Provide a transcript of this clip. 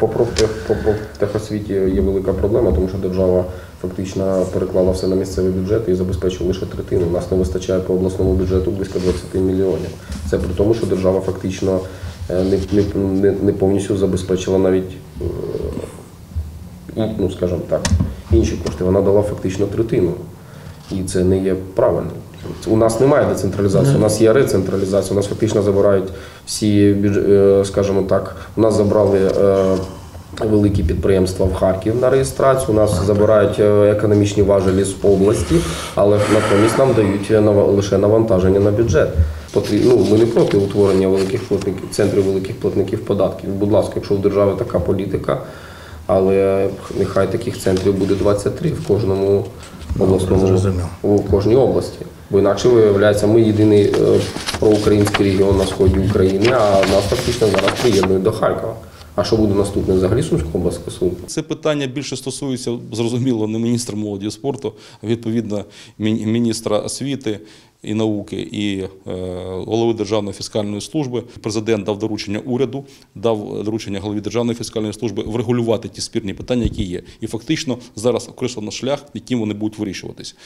По профтех, профтехосвіті є велика проблема, тому що держава фактично переклала все на місцевий бюджет і забезпечує лише третину. У нас не вистачає по обласному бюджету близько 20 мільйонів. Це при тому, що держава фактично е, не, не, не, не повністю забезпечила навіть, е, ну скажімо так, інші кошти. Вона дала фактично третину. І це не є правильно. У нас немає децентралізації, у нас є рецентралізація. У нас фактично забирають всі е, скажімо так, у нас забрали е, великі підприємства в Харків на реєстрацію. У нас забирають е, економічні важелі з області, але натомість нам дають лише навантаження на бюджет. Ну, ми не проти утворення великих платників, центрів великих платників податків. Будь ласка, якщо в держави така політика, але нехай таких центрів буде 23 в кожному обласному у кожній області. Бо інакше виявляється, ми єдиний е, проукраїнський регіон на сході України, а нас фактично зараз приєднують до Харкова. А що буде наступне? Взагалі Сумську область? Це питання більше стосується зрозуміло не міністра молоді і спорту, а відповідно міністра освіти і науки і е, голови Державної фіскальної служби. Президент дав доручення уряду, дав доручення голові Державної фіскальної служби врегулювати ті спірні питання, які є. І фактично зараз окреслено шлях, яким вони будуть вирішуватись.